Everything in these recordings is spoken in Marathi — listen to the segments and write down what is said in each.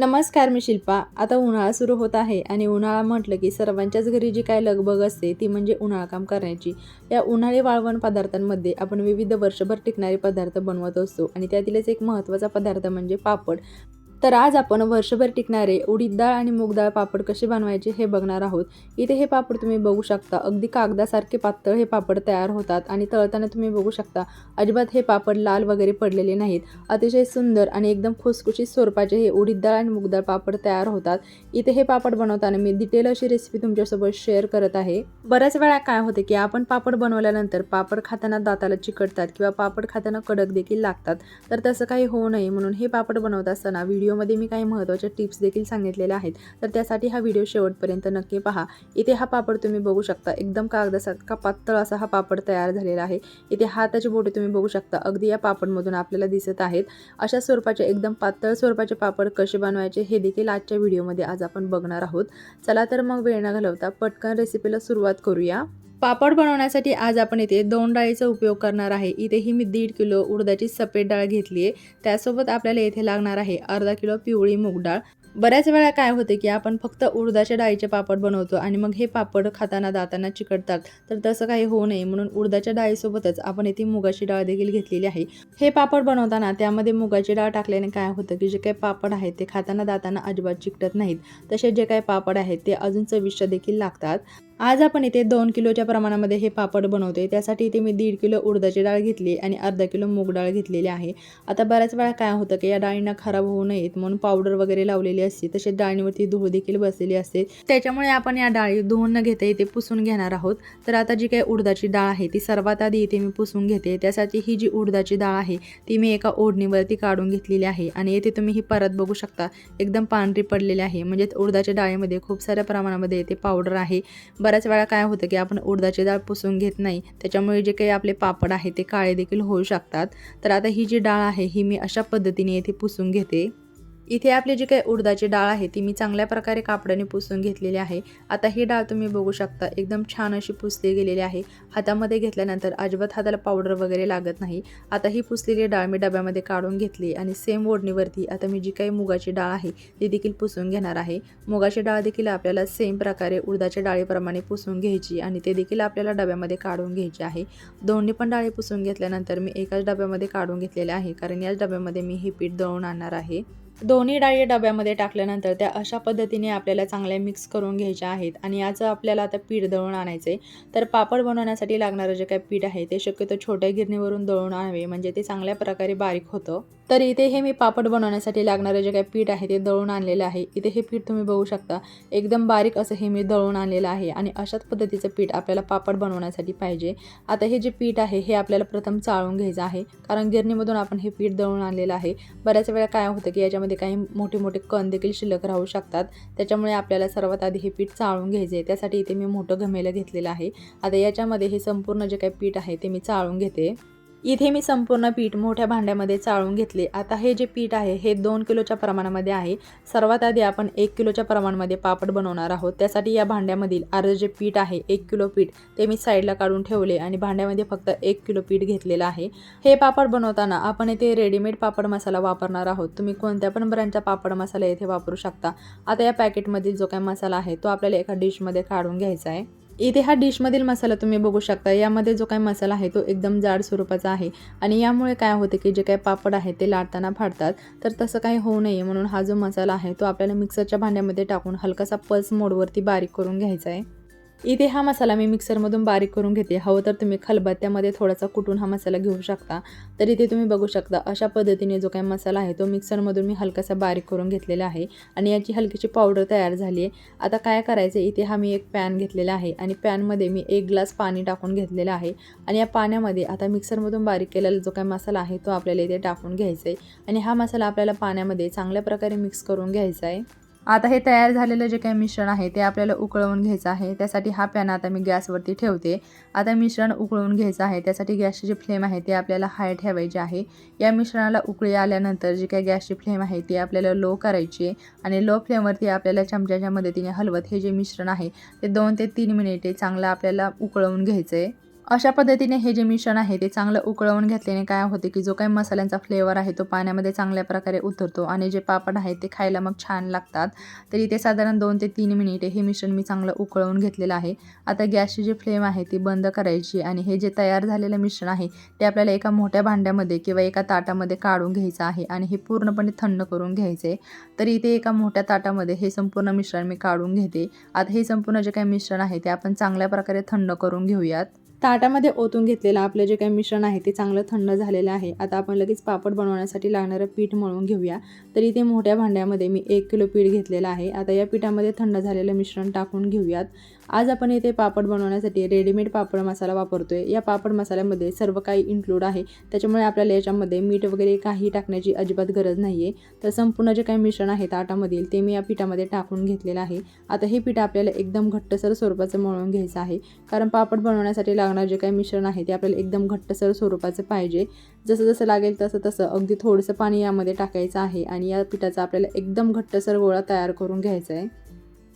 नमस्कार मी शिल्पा. आता उन्हाळा सुरू होत आहे आणि उन्हाळा म्हटलं की सर्वांच्याच घरी जी काय लगबग असते ती म्हणजे उन्हाळा काम करण्याची. या उन्हाळी वाळवण पदार्थांमध्ये आपण विविध वर्षभर टिकणारे पदार्थ बनवत असतो आणि त्यातीलच एक महत्त्वाचा पदार्थ म्हणजे पापड. तर आज आपण वर्षभर टिकणारे उडीद डाळ आणि मूग डाळ पापड कसे बनवायचे हे बघणार आहोत. इथे हे पापड तुम्ही बघू शकता. अगदी कागदासारखे पातळ हे पापड तयार होतात आणि तळताना तुम्ही बघू शकता अजिबात हे पापड लाल वगैरे पडलेले नाहीत. अतिशय सुंदर आणि एकदम खुसखुशीत स्वरूपाचे हे उडीद डाळ आणि मूग डाळ पापड तयार होतात. इथे हे पापड बनवताना मी डिटेल अशी रेसिपी तुमच्यासोबत शेअर करत आहे. बऱ्याच वेळा काय होते की आपण पापड बनवल्यानंतर पापड खाताना दाताला चिकटतात किंवा पापड खाताना कडक देखील लागतात. तर तसं काही होऊ नये म्हणून हे पापड बनवत असताना व्हिडिओ व्हिडिओमध्ये मी काही महत्त्वाच्या टिप्स देखील सांगितलेल्या आहेत. तर त्यासाठी हा व्हिडिओ शेवटपर्यंत नक्की पहा. इथे हा पापड तुम्ही बघू शकता. एकदम कागदासारखा पातळ असा हा पापड तयार झालेला आहे. इथे हाताची बोटे तुम्ही बघू शकता. अगदी या पापडमधून आपल्याला दिसत आहेत. अशा स्वरूपाचे एकदम पातळ स्वरूपाचे पापड कसे बनवायचे हे देखील आजच्या व्हिडिओमध्ये आज आपण बघणार आहोत. चला तर मग वेळ न घालवता पटकन रेसिपीला सुरुवात करूया. पापड बनवण्यासाठी आज आपण इथे दोन डाळीचा उपयोग करणार आहे. इथेही मी दीड किलो उडदाची सफेद डाळ घेतली आहे. त्यासोबत आपल्याला इथे लागणार आहे अर्धा किलो पिवळी मूग डाळ. बऱ्याच वेळा काय होते की आपण फक्त उडदाच्या डाळीचे पापड बनवतो आणि मग हे पापड खाताना दातांना चिकटतात. तर तसं काही होऊ नये. म्हणून उडदाच्या डाळीसोबतच आपण इथे मुगाची डाळ देखील घेतलेली आहे. हे पापड बनवताना त्यामध्ये मुगाची डाळ टाकल्याने काय होतं की जे काही पापड आहेत ते खाताना दातांना अजिबात चिकटत नाहीत. तसे जे काही पापड आहेत ते अजून चविष्ट देखील लागतात. आज आपण इथे दोन किलोच्या प्रमाणामध्ये हे पापड बनवतोय. त्यासाठी इथे मी दीड किलो उडदाची डाळ घेतली आणि अर्धा किलो मूग डाळ घेतलेली आहे. आता बऱ्याच वेळा काय होतं की या डाळींना खराब होऊ नयेत. म्हणून पावडर वगैरे लावलेली असते तसेच डाळींवरती धूळ देखील बसलेली असते. त्याच्यामुळे आपण या डाळी धुवून न घेता इथे पुसून घेणार आहोत. तर आता जी काही उडदाची डाळ आहे ती सर्वात आधी इथे मी पुसून घेते. त्यासाठी ही जी उडदाची डाळ आहे ती मी एका ओढणीवरती काढून घेतलेली आहे. आणि येथे तुम्ही ही परत बघू शकता एकदम पांढरी पडलेली आहे. म्हणजे उडदाच्या डाळीमध्ये खूप साऱ्या प्रमाणामध्ये येथे पावडर आहे. बऱ्याच वेळा काय होतं की आपण उडदाची डाळ पुसून घेत नाही त्याच्यामुळे जे काही आपले पापड आहे ते काळे देखील होऊ शकतात. तर आता ही जी डाळ आहे ही मी अशा पद्धतीने येथे पुसून घेते. इथे आपली जी काही उडदाची डाळ आहे ती मी चांगल्या प्रकारे कापडाने पुसून घेतलेली आहे. आता ही डाळ तुम्ही बघू शकता एकदम छान अशी पुसली गेलेली आहे. हातामध्ये घेतल्यानंतर अजिबात हाताला पावडर वगैरे लागत नाही. आता ही पुसलेली डाळ मी डब्यामध्ये काढून घेतली आणि सेम ओढणीवरती आता मी जी काही मुगाची डाळ आहे ती देखील पुसून घेणार आहे. मुगाची डाळ देखील आपल्याला सेम प्रकारे उडदाच्या डाळीप्रमाणे पुसून घ्यायची आणि ते देखील आपल्याला डब्यामध्ये काढून घ्यायची आहे. दोन्ही पण डाळी पुसून घेतल्यानंतर मी एकाच डब्यामध्ये काढून घेतलेले आहे कारण याच डब्यामध्ये मी हे पीठ दळून आणणार आहे. दोन्ही डाळी डब्यामध्ये टाकल्यानंतर त्या अशा पद्धतीने आपल्याला चांगल्या मिक्स करून घ्यायच्या आहेत. आणि याचं आपल्याला आता पीठ दळून आणायचं आहे तर पापड बनवण्यासाठी लागणारं जे काही पीठ आहे ते शक्यतो छोट्या गिरणीवरून दळून आणावे. म्हणजे ते चांगल्या प्रकारे बारीक होतं. तर इथे हे मी पापड बनवण्यासाठी लागणारं जे काही पीठ आहे ते दळून आणलेलं आहे. इथे हे पीठ तुम्ही बघू शकता. एकदम बारीक असं हे मी दळून आणलेलं आहे. आणि अशाच पद्धतीचं पीठ आपल्याला पापड बनवण्यासाठी पाहिजे. आता हे जे पीठ आहे हे आपल्याला प्रथम चाळून घ्यायचं आहे. कारण गिरणीमधून आपण हे पीठ दळून आणलेलं आहे. बऱ्याच वेळा काय होतं की याच्यामध्ये काही मोठे मोठे कण देखील शिल्लक राहू शकतात. त्याच्यामुळे आपल्याला सर्वात आधी हे पीठ चाळून घ्यायचे आहे. त्यासाठी इथे मी मोठं घमेलं घेतलेलं आहे. आता याच्यामध्ये हे संपूर्ण जे काही पीठ आहे ते मी चाळून घेते. इथे मी संपूर्ण पीठ मोठ्या भांड्यामध्ये चाळून घेतले. आता हे जे पीठ आहे हे दोन किलोच्या प्रमाणामध्ये आहे. सर्वात आधी आपण एक किलोच्या प्रमाणामध्ये पापड बनवणार आहोत. त्यासाठी या भांड्यामधील अर्ध जे पीठ आहे एक किलो पीठ ते मी साईडला काढून ठेवले आणि भांड्यामध्ये फक्त एक किलो पीठ घेतलेलं आहे. हे पापड बनवताना आपण इथे रेडीमेड पापड मसाला वापरणार आहोत. तुम्ही कोणत्या पण ब्रँडचा पापड मसाला येथे वापरू शकता. आता या पॅकेटमधील जो काही मसाला आहे तो आपल्याला एका डिशमध्ये काढून घ्यायचा आहे. इथे हा डिशमधील मसाला तुम्ही बघू शकता. यामध्ये जो काही मसाला आहे तो एकदम जाड स्वरूपाचा आहे. आणि यामुळे काय होते की जे काही पापड आहे ते लाटताना फाडतात. तर तसं काही होऊ नये म्हणून हा जो मसाला आहे तो आपल्याला मिक्सरच्या भांड्यामध्ये टाकून हलकासा पल्स मोडवरती बारीक करून घ्यायचा आहे. इथे हा मसाला मी मिक्सरमधून बारीक करून घेते. हवं तर तुम्ही खलबत्त्यामध्ये थोडासा कुटून हा मसाला घेऊ शकता. तर इथे तुम्ही बघू शकता अशा पद्धतीने जो काही मसाला आहे तो मिक्सरमधून मी हलकासा बारीक करून घेतलेला आहे आणि याची हलकीची पावडर तयार झाली आहे. आता काय करायचं इथे हा मी एक पॅन घेतलेला आहे आणि पॅनमध्ये मी एक ग्लास पाणी टाकून घेतलेला आहे आणि या पाण्यामध्ये आता मिक्सरमधून बारीक केलेला जो काही मसाला आहे तो आपल्याला इथे टाकून घ्यायचा आहे आणि हा मसाला आपल्याला पाण्यामध्ये चांगल्या प्रकारे मिक्स करून घ्यायचा आहे. आता हे तयार झालेलं जे काही मिश्रण आहे ते आपल्याला उकळवून घ्यायचं आहे. त्यासाठी हा पॅन आता मी गॅसवरती ठेवते. आता मिश्रण उकळवून घ्यायचं आहे. त्यासाठी गॅसची जी फ्लेम आहे ते आपल्याला हाय ठेवायची आहे. या मिश्रणाला उकळी आल्यानंतर जी काही गॅसची फ्लेम आहे ती आपल्याला लो करायची आहे आणि लो फ्लेमवरती आपल्याला चमच्याच्या मदतीने हलवत हे जे मिश्रण आहे ते दोन ते तीन मिनिटे चांगलं आपल्याला उकळवून घ्यायचं आहे अशा पद्धतीने हे जे मिश्रण आहे ते चांगलं उकळवून घेतल्याने काय होते की जो काही मसाल्यांचा फ्लेवर आहे तो पाण्यामध्ये चांगल्या प्रकारे उतरतो आणि जे पापड आहेत ते खायला मग छान लागतात. तर इथे साधारण दोन ते तीन मिनिटे हे मिश्रण मी चांगलं उकळवून घेतलेलं आहे. आता गॅसची जी फ्लेम आहे ती बंद करायची आणि हे जे तयार झालेलं मिश्रण आहे ते आपल्याला एका मोठ्या भांड्यामध्ये किंवा एका ताटामध्ये काढून घ्यायचं आहे आणि हे पूर्णपणे थंड करून घ्यायचं. आहे तर इथे एका मोठ्या ताटामध्ये हे संपूर्ण मिश्रण मी काढून घेते. आता हे संपूर्ण जे काही मिश्रण आहे ते आपण चांगल्या प्रकारे थंड करून घेऊयात. ताटामध्ये ओतून घेतलेलं आपलं जे काही मिश्रण आहे ते चांगलं थंड झालेलं आहे. आता आपण लगेच पापड बनवण्यासाठी लागणारं पीठ मळून घेऊया. तर इथे मोठ्या भांड्यामध्ये मी एक किलो पीठ घेतलेलं आहे. आता या पिठामध्ये थंड झालेलं मिश्रण टाकून घेऊयात. आज आपण इथे पापड बनवण्यासाठी रेडीमेड पापड मसाला वापरतो आहे या पापड मसाल्यामध्ये सर्व काही इन्क्लूड आहे. त्याच्यामुळे आपल्याला याच्यामध्ये मीठ वगैरे काही टाकण्याची अजिबात गरज नाही आहे तर संपूर्ण जे काही मिश्रण आहे ताटामधील ते मी या पिठामध्ये टाकून घेतलेलं आहे. आता हे पीठ आपल्याला एकदम घट्टसर स्वरूपाचं मळून घ्यायचं आहे. कारण पापड बनवण्यासाठी लागणार जे काही मिश्रण आहे ते आपल्याला एकदम घट्टसर स्वरूपाचं पाहिजे. जसं जसं लागेल तसं तसं अगदी थोडंसं पाणी यामध्ये टाकायचं आहे आणि या पिठाचा आपल्याला एकदम घट्टसर गोळा तयार करून घ्यायचा आहे.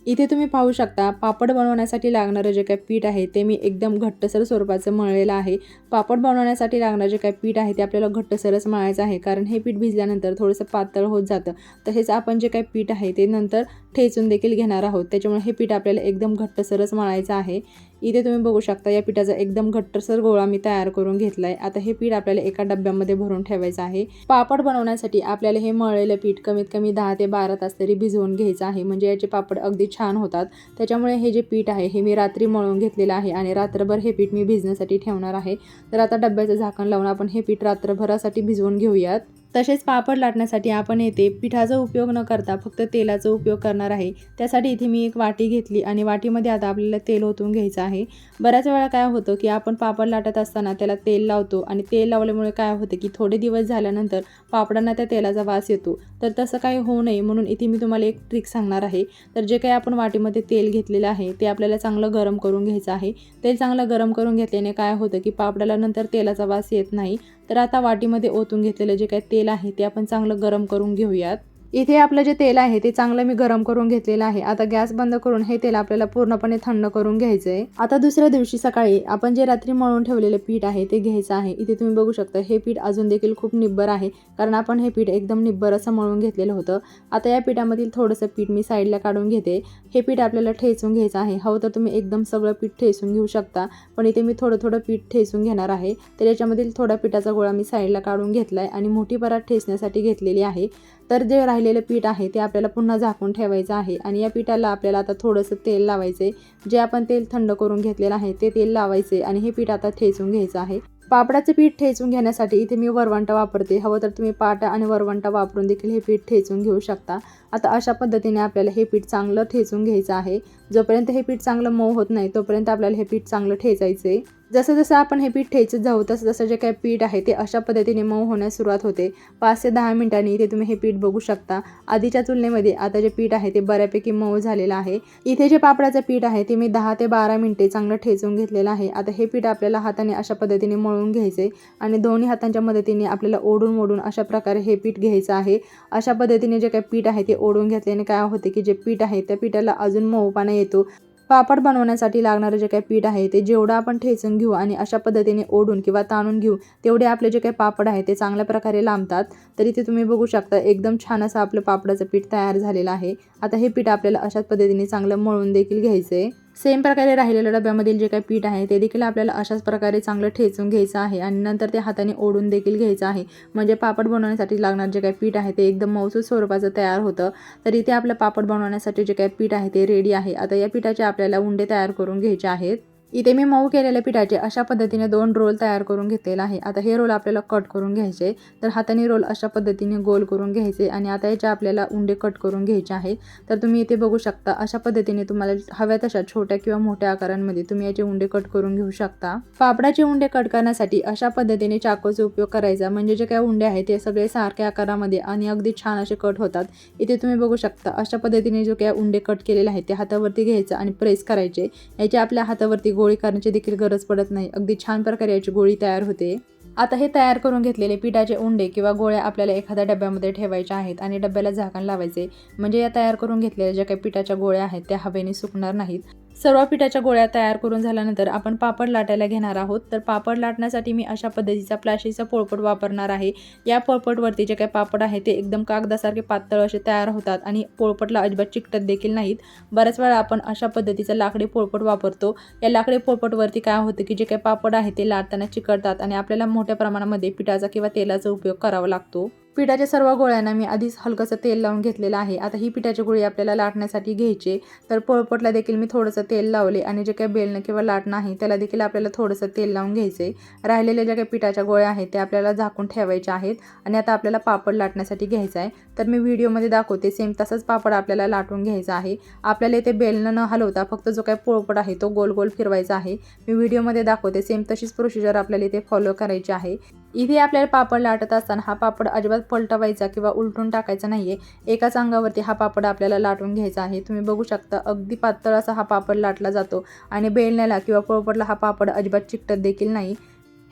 इथे तुम्ही पाहू शकता पापड बनवण्यासाठी लागणारं जे काही पीठ आहे ते मी एकदम घट्टसर स्वरूपाचं मळलेलं आहे. पापड बनवण्यासाठी लागणारं जे काही पीठ आहे ते आपल्याला घट्टसरच मळायचं आहे कारण हे पीठ भिजल्यानंतर थोडंसं पातळ होत जातं. तसेच आपण जे काही पीठ आहे ते नंतर ठेचून देखील घेणार आहोत. त्याच्यामुळे हे पीठ आपल्याला एकदम घट्टसरच मळायचं आहे. इथे तुम्ही बघू शकता या पिठाचा एकदम घट्टसर गोळा मी तयार करून घेतला आहे आता हे पीठ आपल्याला एका डब्यामध्ये भरून ठेवायचं आहे. पापड बनवण्यासाठी आपल्याला हे मळलेलं पीठ कमीत कमी दहा ते बारा तास तरी भिजवून घ्यायचं आहे. म्हणजे याचे पापड अगदी छान होतात. त्याच्यामुळे हे जे पीठ आहे हे मी रात्री मळून घेतलेलं आहे आणि रात्रभर हे पीठ मी भिजण्यासाठी ठेवणार आहे. तर आता डब्याचं झाकण लावून आपण हे पीठ रात्रभरासाठी भिजवून घेऊयात. तसेच पापड लाटण्यासाठी आपण येथे पिठाचा उपयोग न करता फक्त तेलाचा उपयोग करणार आहे. त्यासाठी इथे मी एक वाटी घेतली आणि वाटीमध्ये आता आपल्याला तेल ओतून घ्यायचं आहे. बऱ्याच वेळा काय होतं की आपण पापड लाटत असताना त्याला तेल लावतो आणि तेल लावल्यामुळे काय होतं की थोडे दिवस झाल्यानंतर पापडांना त्या तेलाचा वास येतो. तर तसं काही होऊ नये म्हणून इथे मी तुम्हाला एक ट्रिक सांगणार आहे. तर जे काही आपण वाटीमध्ये तेल घेतलेलं आहे ते आपल्याला चांगलं गरम करून घ्यायचं आहे. तेल चांगलं गरम करून घेतल्याने काय होतं की पापडाला नंतर तेलाचा वास येत नाही. तर आता वाटीमध्ये ओतून घेतलेलं जे काही तेल आहे ते आपण चांगलं गरम करून घेऊयात. इथे आपलं जे तेल आहे ते चांगलं मी गरम करून घेतलेलं आहे. आता गॅस बंद करून हे तेल आपल्याला पूर्णपणे थंड करून घ्यायचं आहे आता दुसऱ्या दिवशी सकाळी आपण जे रात्री मळून ठेवलेलं पीठ आहे ते घ्यायचं आहे. इथे तुम्ही बघू शकता हे पीठ अजून देखील खूप निब्बर आहे कारण आपण हे पीठ एकदम निब्बर असं मळून घेतलेलं होतं. आता या पिठामधील थोडंसं पीठ मी साईडला काढून घेते. हे पीठ आपल्याला ठेचून घ्यायचं आहे. हवं तर तुम्ही एकदम सगळं पीठ ठेचून घेऊ शकता पण इथे मी थोडं थोडं पीठ ठेचून घेणार आहे. तर याच्यामधील थोडा पिठाचा गोळा मी साईडला काढून घेतला आहे आणि मोठी परात ठेचण्यासाठी घेतलेली आहे. तर जे राहिलेलं पीठ आहे ते आपल्याला पुन्हा झाकून ठेवायचं आहे आणि या पिठाला आपल्याला आता थोडंसं तेल लावायचे जे आपण तेल थंड करून घेतलेलं आहे ते तेल लावायचे आणि हे पीठ आता ठेचून घ्यायचं आहे. पापडाचं पीठ ठेचून घेण्यासाठी इथे मी वरवंटा वापरते. हवं तर तुम्ही पाटा आणि वरवंटा वापरून देखील हे पीठ ठेचून घेऊ शकता. आता अशा पद्धतीने आपल्याला हे पीठ चांगलं ठेचून घ्यायचं आहे. जोपर्यंत हे पीठ चांगलं मऊ होत नाही तोपर्यंत आपल्याला हे पीठ चांगलं ठेचायचं आहे जसं जसं आपण हे पीठ ठेचत जाऊ तसं जसं जे काही पीठ आहे ते अशा पद्धतीने मऊ होण्यास सुरुवात होते. पाच ते दहा मिनिटांनी इथे तुम्ही हे पीठ बघू शकता. आधीच्या तुलनेमध्ये आता जे पीठ आहे ते बऱ्यापैकी मऊ झालेलं आहे. इथे जे पापडाचं पीठ आहे ते मी दहा ते बारा मिनिटे चांगलं ठेचून घेतलेलं आहे. आता हे पीठ आपल्याला हाताने अशा पद्धतीने मळून घ्यायचे आणि दोन्ही हातांच्या मदतीने आपल्याला ओढून ओढून अशा प्रकारे हे पीठ घ्यायचं आहे. अशा पद्धतीने जे काही पीठ आहे ते ओढून घेतल्याने काय होते की जे पीठ आहे त्या पिठाला अजून मऊपणा येतो. पापड बनवण्यासाठी लागणारं जे काही पीठ आहे ते जेवढं आपण ठेचून घेऊ आणि अशा पद्धतीने ओढून किंवा ताणून घेऊ तेवढे आपले जे काही पापड आहे ते चांगल्या प्रकारे लांबतात. तर इथे तुम्ही बघू शकता एकदम छान असं आपलं पापडाचं पीठ तयार झालेलं आहे. आता हे पीठ आपल्याला अशाच पद्धतीने चांगलं मळून देखील घ्यायचं आहे सेम प्रकारे राहिलेल्या डब्यामधील जे काही पीठ आहे ते देखील आपल्याला अशाच प्रकारे चांगलं ठेचून घ्यायचं आहे आणि नंतर ते हाताने ओढून देखील घ्यायचं आहे. म्हणजे पापड बनवण्यासाठी लागणार जे काही पीठ आहे ते एकदम मौसूद स्वरूपाचं तयार होतं. तर इथे आपलं पापड बनवण्यासाठी जे काही पीठ आहे ते रेडी आहे. आता या पिठाचे आपल्याला उंडे तयार करून घ्यायचे आहेत. इथे मी मऊ केलेल्या पिठाचे अशा पद्धतीने दोन रोल तयार करून घेतलेला आहे. आता हे रोल आपल्याला कट करून घ्यायचे तर हाताने रोल अशा पद्धतीने गोल करून घ्यायचे आणि आता याचे आपल्याला उंडे कट करून घ्यायचे आहे. तर तुम्ही इथे बघू शकता अशा पद्धतीने तुम्हाला हव्या तशा छोट्या किंवा मोठ्या आकारांमध्ये तुम्ही याचे उंडे कट करून घेऊ शकता. फापडाचे उंडे कट करण्यासाठी अशा पद्धतीने चाकूचा उपयोग करायचा. म्हणजे जे काही उंडे आहेत ते सगळे सारख्या आकारामध्ये आणि अगदी छान असे कट होतात. इथे तुम्ही बघू शकता अशा पद्धतीने जो काही उंडे कट केलेले आहेत ते हातावरती घ्यायचं आणि प्रेस करायचे. याचे आपल्या हातावरती गोळी करण्याची देखील गरज पडत नाही. अगदी छान प्रकारे याची गोळी तयार होते. आता हे तयार करून घेतलेले पिठाचे उंडे किंवा गोळ्या आपल्याला एखाद्या डब्यामध्ये ठेवायच्या आहेत आणि डब्याला झाकण लावायचे. म्हणजे या तयार करून घेतलेल्या ज्या काही पिठाच्या गोळ्या आहेत त्या हवेने सुकणार नाहीत. सर्व पिठाच्या गोळ्या तयार करून झाल्यानंतर आपण पापड लाटायला घेणार आहोत. तर पापड लाटण्यासाठी मी अशा पद्धतीचा प्लॅस्टिकचा पोळपट वापरणार आहे. या पोळपटवरती जे काही पापड आहे ते एकदम कागदासारखे पातळ असे तयार होतात आणि पोळपटला अजिबात चिकटत देखील नाहीत. बऱ्याच वेळा आपण अशा पद्धतीचा लाकडी पोळपट वापरतो. या लाकडी पोळपटवरती काय होतं की जे काही पापड आहे ते लाटताना चिकटतात आणि आपल्याला मोठ्या प्रमाणामध्ये पिठाचा किंवा तेलाचा उपयोग करावा लागतो. पिठाच्या सर्व गोळ्यांना मी आधीच हलकंसं तेल लावून घेतलेलं आहे. आता ही पिठाची गोळी आपल्याला लाटण्यासाठी घ्यायची. तर पोळपटला देखील मी थोडंसं तेल लावले आणि जे काही बेलणं किंवा लाटणं आहे त्याला देखील आपल्याला थोडंसं तेल लावून घ्यायचे. राहिलेल्या ज्या काही पिठाच्या गोळ्या आहेत त्या आपल्याला झाकून ठेवायच्या आहेत आणि आता आपल्याला पापड लाटण्यासाठी घ्यायचा आहे. तर मी व्हिडिओमध्ये दाखवते सेम तसंच पापड आपल्याला लाटून घ्यायचा आहे. आपल्याला इथे बेलणं न हलवता फक्त जो काही पोळपट आहे तो गोल गोल फिरवायचा आहे. मी व्हिडिओमध्ये दाखवते सेम तशीच प्रोसिजर आपल्याला इथे फॉलो करायची आहे. इथे आपल्याला पापड लाटत असताना हा पापड अजिबात पलटवायचा किंवा उलटून टाकायचा नाही आहे एकाच अंगावरती हा पापड आपल्याला लाटून घ्यायचा आहे. तुम्ही बघू शकता अगदी पातळ असा हा पापड लाटला जातो आणि बेलण्याला किंवा पोळपटला हा पापड अजिबात चिकटत देखील नाही.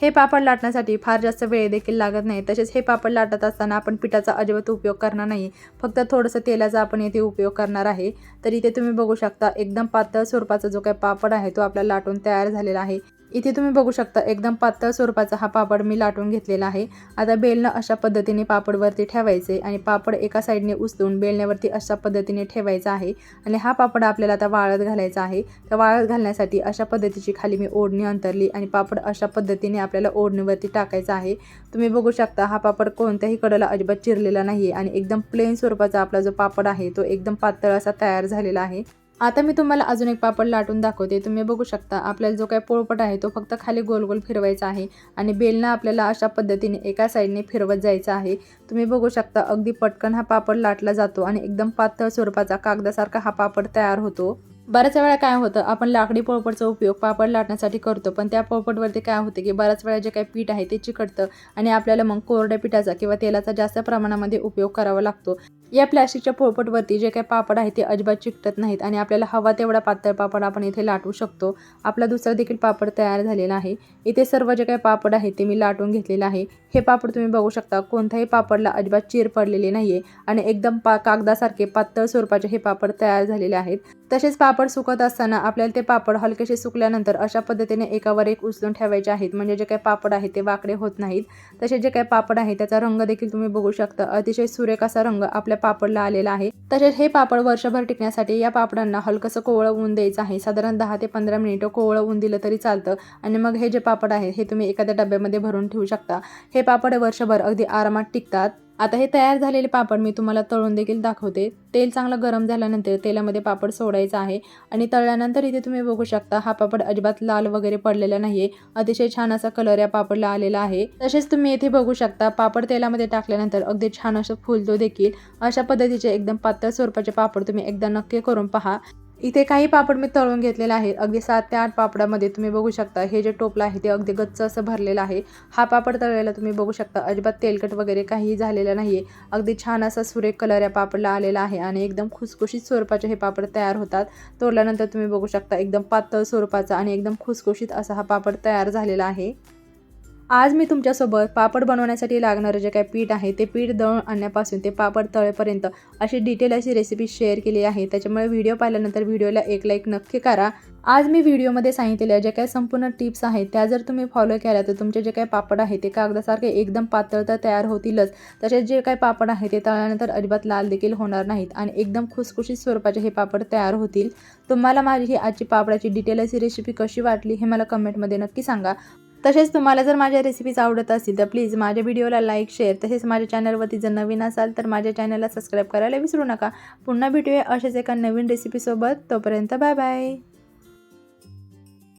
हे पापड लाटण्यासाठी फार जास्त वेळ देखील लागत नाही. तसेच हे पापड लाटत असताना आपण पिठाचा अजिबात उपयोग करणार नाही. फक्त थोडंसं तेलाचा आपण येथे उपयोग करणार आहे. तर इथे तुम्ही बघू शकता एकदम पातळ स्वरूपाचा जो काही पापड आहे तो आपला लाटून तयार झालेला आहे. इथे तुम्ही बघू शकता एकदम पातळ स्वरूपाचा हा पापड मी लाटून घेतलेला आहे. आता बेलणं अशा पद्धतीने पापडवरती ठेवायचे आणि पापड एका साईडने उचलून बेलण्यावरती अशा पद्धतीने ठेवायचा आहे. आणि हा पापड आपल्याला आता वाळत घालायचा आहे. तर वाळत घालण्यासाठी अशा पद्धतीची खाली मी ओढणी अंतरली आणि पापड अशा पद्धतीने आपल्याला ओढणीवरती टाकायचा आहे. तुम्ही बघू शकता हा पापड कोणत्याही कडेला अजिबात चिरलेला नाही आहे आणि एकदम प्लेन स्वरूपाचा आपला जो पापड आहे तो एकदम पातळ असा तयार झालेला आहे. आता मी तुम्हाला अजून एक पापड लाटून दाखवते. तुम्ही बघू शकता आपल्याला जो काही पोळपट आहे तो फक्त खाली गोल गोल फिरवायचा आहे आणि बेलनं आपल्याला अशा पद्धतीने एका साईडने फिरवत जायचं आहे. तुम्ही बघू शकता अगदी पटकन हा पापड लाटला जातो आणि एकदम पातळ स्वरूपाचा कागदासारखा हा पापड तयार होतो. बऱ्याच वेळा काय होतं आपण लाकडी पोळपटचा उपयोग पापड लाटण्यासाठी करतो पण त्या पोळपटवरती काय होतं की बऱ्याच वेळा जे काही पीठ आहे ते चिकटतं आणि आपल्याला मग कोरड्या पिठाचा किंवा तेलाचा जास्त प्रमाणामध्ये उपयोग करावा लागतो. या प्लॅस्टिकच्या पोळपटवरती जे काही पापड आहे ते अजिबात चिकटत नाहीत आणि आपल्याला हवा तेवढा पातळ पापड आपण इथे लाटू शकतो. आपला दुसरा देखील पापड तयार झालेला आहे. इथे सर्व जे काही पापड आहे ते मी लाटून घेतलेलं आहे. हे पापड तुम्ही बघू शकता कोणत्याही पापडला अजिबात चीर पडलेली नाही आहे आणि एकदम पा कागदासारखे पातळ स्वरूपाचे हे पापड तयार झालेले आहेत. तसेच पापड सुकत असताना आपल्याला ते पापड हलकेसे सुकल्यानंतर अशा पद्धतीने एकावर एक उचलून ठेवायचे आहेत. म्हणजे जे काही पापड आहे ते वाकडे होत नाहीत. तसे जे काही पापड आहे त्याचा रंग देखील तुम्ही बघू शकता. अतिशय सुरेख असा रंग आपल्या पापडला आलेला आहे. तसेच हे पापड वर्षभर टिकण्यासाठी या पापडांना हलकसं कोवळं ऊन द्यायचं आहे. साधारण दहा ते पंधरा मिनिटं कोवळं ऊन दिलं तरी चालतं. आणि मग हे जे पापड आहे हे तुम्ही एखाद्या डब्यामध्ये भरून ठेवू शकता. हे पापड वर्षभर अगदी आरामात टिकतात. आता हे तयार झालेले पापड मी तुम्हाला तळून देखील दाखवते. तेल चांगलं गरम झाल्यानंतर तेलामध्ये पापड सोडायचं आहे आणि तळल्यानंतर इथे तुम्ही बघू शकता हा पापड अजिबात लाल वगैरे पडलेला नाहीये. अतिशय छान असा कलर या पापडला आलेला आहे. तसेच तुम्ही इथे बघू शकता पापड तेलामध्ये टाकल्यानंतर अगदी छान असं फुलतो देखील. अशा पद्धतीचे एकदम पातळ स्वरूपाचे पापड तुम्ही एकदा नक्की करून पहा. इथे काही पापड मी तळून घेतलेले आहेत. अगदी सात ते आठ पापडामध्ये तुम्ही बघू शकता हे जे टोपलं आहे ते अगदी गच्च असं भरलेलं आहे. हा पापड तळलेला तुम्ही बघू शकता. अजिबात तेलकट वगैरे काहीही झालेलं नाही आहे अगदी छान असा सुरेख कलर या पापडला आलेला आहे आणि एकदम खुसखुशीत स्वरूपाचे हे पापड तयार होतात. तोडल्यानंतर तुम्ही बघू शकता एकदम पातळ स्वरूपाचा आणि एकदम खुसखुशीत असा हा पापड तयार झालेला आहे. आज मी तुमच्यासोबत पापड बनवण्यासाठी लागणारं जे काही पीठ आहे ते पीठ दळून आणण्यापासून ते पापड तळेपर्यंत अशी डिटेल अशी रेसिपी शेअर केली आहे. त्याच्यामुळे व्हिडिओ पाहिल्यानंतर व्हिडिओला एक लाईक नक्की करा. आज मी व्हिडिओमध्ये सांगितलेल्या ज्या काही संपूर्ण टिप्स आहेत त्या जर तुम्ही फॉलो केल्या तर तुमचे जे काही पापड आहे ते कागदासारखे एकदम पातळ तर तयार होतीलच. तसेच जे काही पापड आहे ते तळल्यानंतर अजिबात लाल देखील होणार नाहीत आणि एकदम खुसखुशीत स्वरूपाचे हे पापड तयार होतील. तुम्हाला माझी ही आजची पापडाची डिटेल अशी रेसिपी कशी वाटली हे मला कमेंटमध्ये नक्की सांगा. तसेच तुम्हाला जर माझ्या रेसिपीज आवडत असतील तर प्लीज माझ्या व्हिडिओला लाईक शेअर तसेच माझ्या चॅनलवरती जर नवीन असाल तर माझ्या चॅनलला सबस्क्राईब करायला विसरू नका. पुन्हा भेटूया अशाच एका नवीन रेसिपीसोबत तोपर्यंत बाय बाय